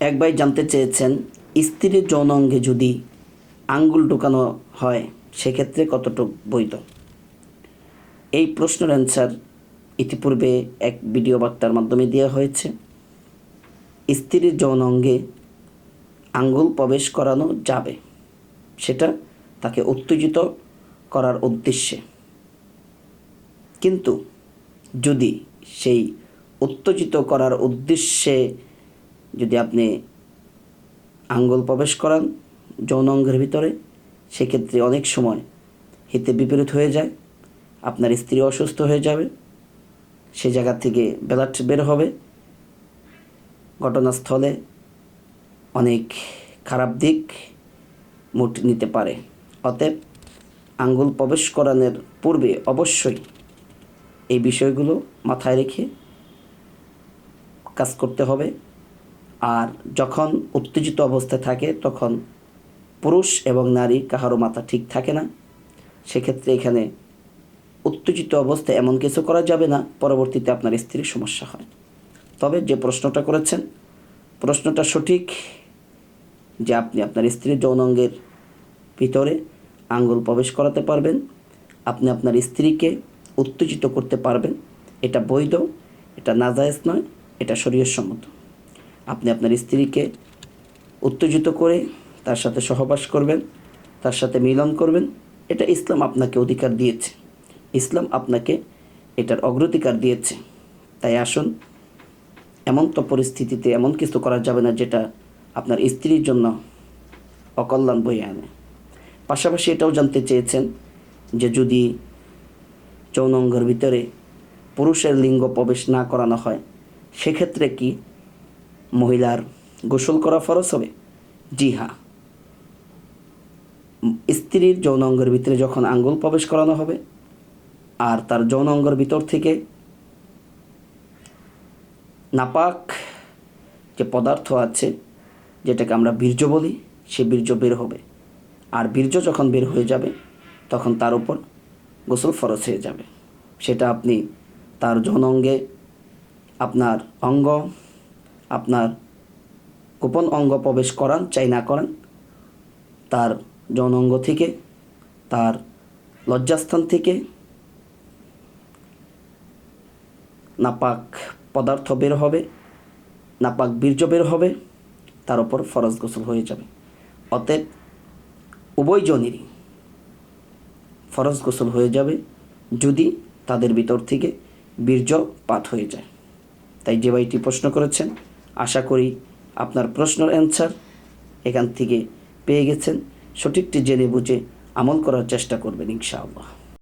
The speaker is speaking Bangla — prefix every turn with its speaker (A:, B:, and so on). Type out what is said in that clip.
A: এক ভাই জানতে চেয়েছেন, স্ত্রীর যৌন অঙ্গে যদি আঙ্গুল ঢুকানো হয়, সেক্ষেত্রে কতটুকু বৈধ? এই প্রশ্নের অ্যান্সার ইতিপূর্বে এক ভিডিও বার্তার মাধ্যমে দেওয়া হয়েছে। স্ত্রীর যৌন অঙ্গে আঙ্গুল প্রবেশ করানো যাবে, সেটা তাকে উত্তেজিত করার উদ্দেশ্যে। কিন্তু যদি সেই উত্তেজিত করার উদ্দেশ্যে যদি আপনি আঙ্গুল প্রবেশ করান যৌন অঙ্গের ভিতরে, সেক্ষেত্রে অনেক সময় হিতে বিপরীত হয়ে যায়, আপনার স্ত্রী অসুস্থ হয়ে যাবে, সে জায়গা থেকে ব্লাড বের হবে। ঘটনাস্থলে অনেক খারাপ দিক মুট নিতে পারে। অতএব আঙ্গুল প্রবেশ করানোর পূর্বে অবশ্যই এই বিষয়গুলো মাথায় রেখে কাজ করতে হবে। আর যখন উত্তেজিত অবস্থায় থাকে, তখন পুরুষ এবং নারী কাহারও মাথা ঠিক থাকে না। সেক্ষেত্রে এখানে উত্তেজিত অবস্থায় এমন কিছু করা যাবে না, পরবর্তীতে আপনার স্ত্রীর সমস্যা হয়। তবে যে প্রশ্নটা করেছেন, প্রশ্নটা সঠিক যে আপনি আপনার স্ত্রীর যৌনাঙ্গের ভিতরে আঙ্গুল প্রবেশ করাতে পারবেন, আপনি আপনার স্ত্রীকে উত্তেজিত করতে পারবেন। এটা বৈধ, এটা নাজায়েজ নয়, এটা শরীয়সম্মত আপনি আপনার স্ত্রীকে উত্তেজিত করে তার সাথে সহবাস করবেন, তার সাথে মিলন করবেন। এটা ইসলাম আপনাকে অধিকার দিয়েছে। ইসলাম আপনাকে এটার অগ্রাধিকার দিয়েছে। তাই আসুন, এমন তো পরিস্থিতিতে এমন কিছু করা যাবে না যেটা আপনার স্ত্রীর জন্য অকল্যাণ বয়ে আনে। পাশাপাশি এটাও জানতে চেয়েছেন যে যদি যৌনঙ্গের ভিতরে পুরুষের লিঙ্গ প্রবেশ না করানো হয়, সেক্ষেত্রে কি মহিলার গোসল করা ফরজ হবে? জি হ্যাঁ। স্ত্রীর যৌন অঙ্গের ভিতরে যখন আঙ্গুল প্রবেশ করানো হবে, আর তার যৌন অঙ্গের ভিতর থেকে নাপাক যে পদার্থ আছে, যেটাকে আমরা বীর্য বলি, সে বীর্য বের হবে। আর বীর্য যখন বের হয়ে যাবে, তখন তার উপর গোসল ফরজ হয়ে যাবে। সেটা আপনি তার যৌন অঙ্গে আপনার অঙ্গ আপনার গোপন অঙ্গ প্রবেশ করান, চাই না করান, তার যৌন অঙ্গ থেকে, তার লজ্জাস্থান থেকে, নাপাক পদার্থ বের হবে, নাপাক বীর্য বের হবে, তার উপর ফরজ গোসল হয়ে যাবে। অতএব উভয় জনেরই ফরজ গোসল হয়ে যাবে যদি তাদের ভিতর থেকে বীর্য পাত হয়ে যায়। তাই যে ভাইটি প্রশ্ন করেছেন আশা করি আপনার প্রশ্নের অ্যান্সার এখান থেকে পেয়ে গেছেন। সঠিকটি জেনে বুঝে আমল করার চেষ্টা করবেন ইনশাআল্লাহ।